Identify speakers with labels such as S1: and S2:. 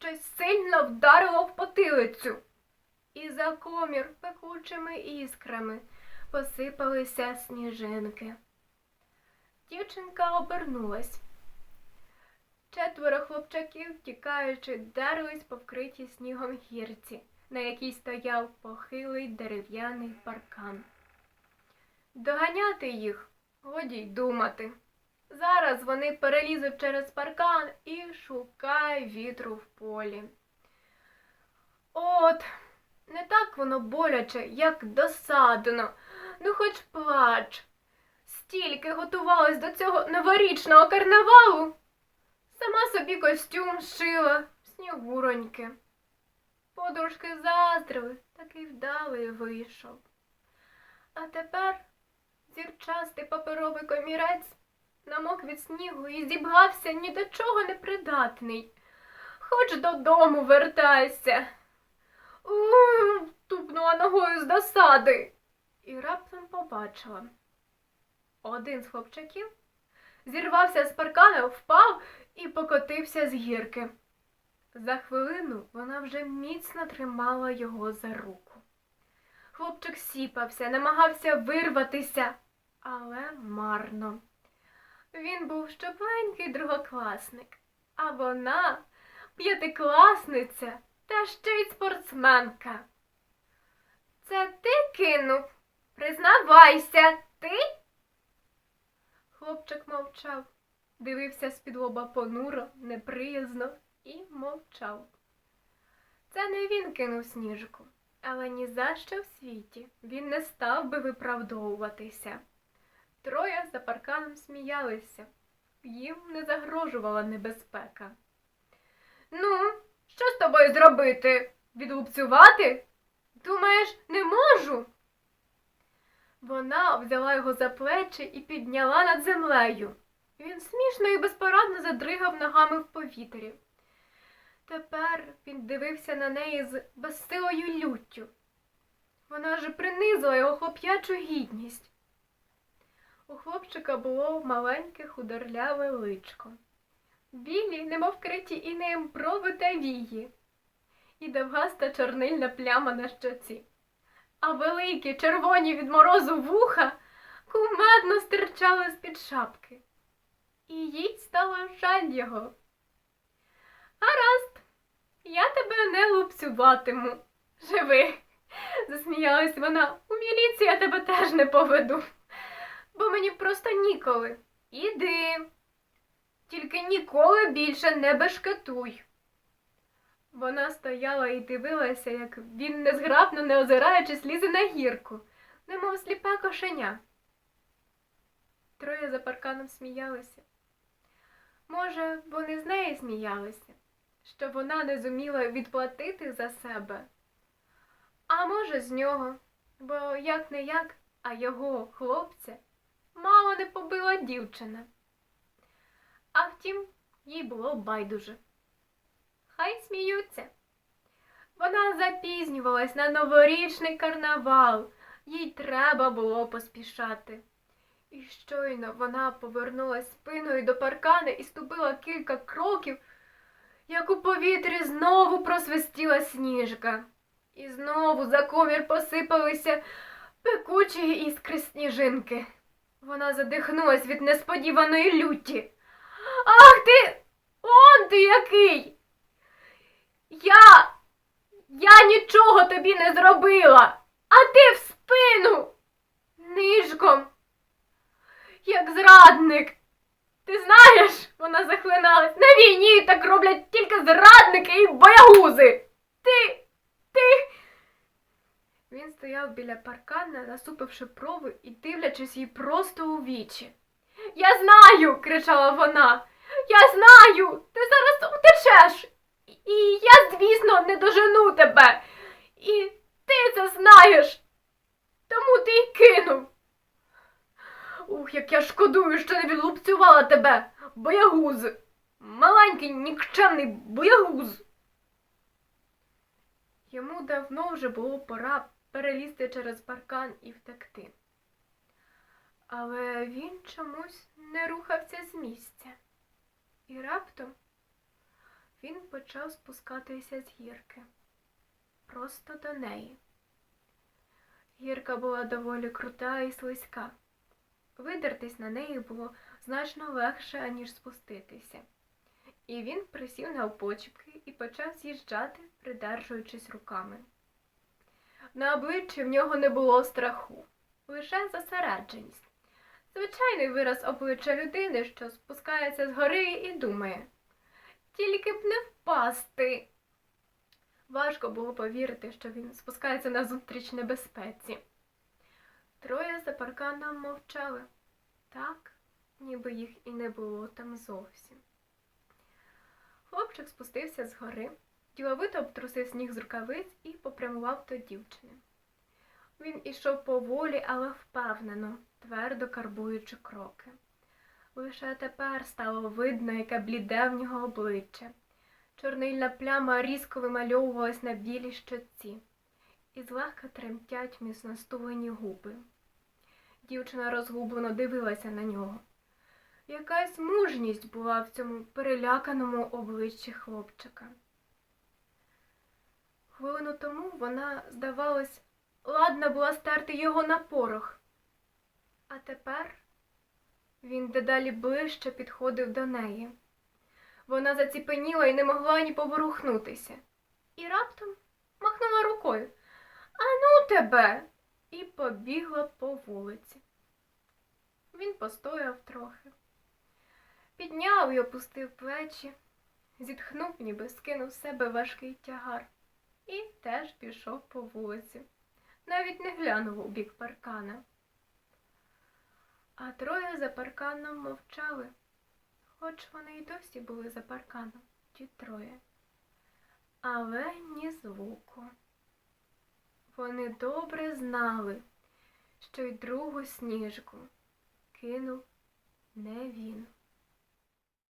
S1: щось сильно вдарило в потилицю. І за комір пекучими іскрами посипалися сніжинки. Дівчинка обернулась. Четверо хлопчаків, тікаючи, дерлись по вкритій снігом гірці, на якій стояв похилий дерев'яний паркан. Доганяти їх годі й думати. Зараз вони перелізуть через паркан і шукай вітру в полі. От, не так воно боляче, як досадно, ну хоч плач. Стільки готувалась до цього новорічного карнавалу. Сама собі костюм шила, снігуроньки. Подружки заздрили, такий вдалий вийшов. А тепер зірчастий паперовий комірець намок від снігу і зібгався ні до чого не придатний. Хоч додому вертайся. У, тупнула ногою з досади. І раптом побачила. Один з хлопчаків зірвався з паркана, впав і покотився з гірки. За хвилину вона вже міцно тримала його за руку. Хлопчик сіпався, намагався вирватися, але марно. Він був щопленький другокласник, а вона п'ятикласниця та ще й спортсменка. Це ти кинув? Признавайся, ти? Хлопчик мовчав, дивився з-під лоба понуро, неприязно і мовчав. Це не він кинув сніжку, але ні за що в світі він не став би виправдовуватися. Троє за парканом сміялися, їм не загрожувала небезпека. Ну, що з тобою зробити? Відлупцювати? Думаєш, не можу? Вона взяла його за плечі і підняла над землею. Він смішно і безпорадно задригав ногами в повітрі. Тепер він дивився на неї з безсилою люттю. Вона ж принизила його хлоп'ячу гідність. У хлопчика було маленьке худорляве личко. Білі, немов вкриті інеєм брови та вії, і довгаста чорнильна пляма на щоці. А великі, червоні від морозу вуха кумедно стирчали з-під шапки. І їй стало жаль його. Гаразд, я тебе не лупцюватиму. Живи, засміялась вона. У міліцію я тебе теж не поведу, бо мені просто ніколи. Іди. Тільки ніколи більше не бешкетуй. Вона стояла і дивилася, як він незграбно, не озираючись, лізе на гірку, немов сліпе кошеня. Троє за парканом сміялися. Може, вони з неї сміялися, що вона не зуміла відплатити за себе. А може, з нього, бо як не як, а його хлопця не побила дівчина. А втім, їй було байдуже. Хай сміються. Вона запізнювалась на новорічний карнавал, їй треба було поспішати. І щойно вона повернулась спиною до паркана і ступила кілька кроків, як у повітрі знову просвистіла сніжка. І знову за комір посипалися пекучі іскри сніжинки. Вона задихнулась від несподіваної люті. Ах ти! Он ти який! Я. Я нічого тобі не зробила, а ти в спину нишком, як зрадник. Ти знаєш, вона захлиналась, на війні так роблять тільки зрадники і боягузи. Ти, ти. Він стояв біля паркана, насупивши брови і дивлячись їй просто у вічі. Я знаю, кричала вона. Я знаю, ти зараз утечеш. І я, звісно, не дожену тебе. І ти це знаєш. Тому ти й кинув. Ух, як я шкодую, що не відлупцювала тебе, боягуз. Маленький нікчемний боягуз. Йому давно вже було пора перелізти через паркан і втекти. Але він чомусь не рухався з місця. І раптом він почав спускатися з гірки просто до неї. Гірка була доволі крута і слизька. Видертись на неї було значно легше, аніж спуститися. І він присів на опочіпки і почав з'їжджати, придержуючись руками. На обличчі в нього не було страху, лише зосередженість. Звичайний вираз обличчя людини, що спускається з гори і думає. Тільки б не впасти. Важко було повірити, що він спускається назустріч небезпеці. Троє за парканом мовчали, так, ніби їх і не було там зовсім. Хлопчик спустився з гори, діловито обтрусив сніг з рукавиць і попрямував до дівчини. Він ішов поволі, але впевнено, твердо карбуючи кроки. Лише тепер стало видно, яке бліде в нього обличчя. Чорнильна пляма різко вимальовувалась на білій щоці, і злегка тремтять міцно стулені губи. Дівчина розгублено дивилася на нього. Якась мужність була в цьому переляканому обличчі хлопчика. Хвилину тому вона, здавалось, ладна була стерти його на порох. А тепер він дедалі ближче підходив до неї. Вона заціпеніла і не могла ні поворухнутися. І раптом махнула рукою. А ну тебе! і побігла по вулиці. Він постояв трохи, підняв і опустив плечі, зітхнув, ніби скинув з себе важкий тягар, і теж пішов по вулиці, навіть не глянув у бік паркана. А троє за парканом мовчали, хоч вони й досі були за парканом, ті троє. Але ні звуку. Вони добре знали, що й другу сніжку кинув не він.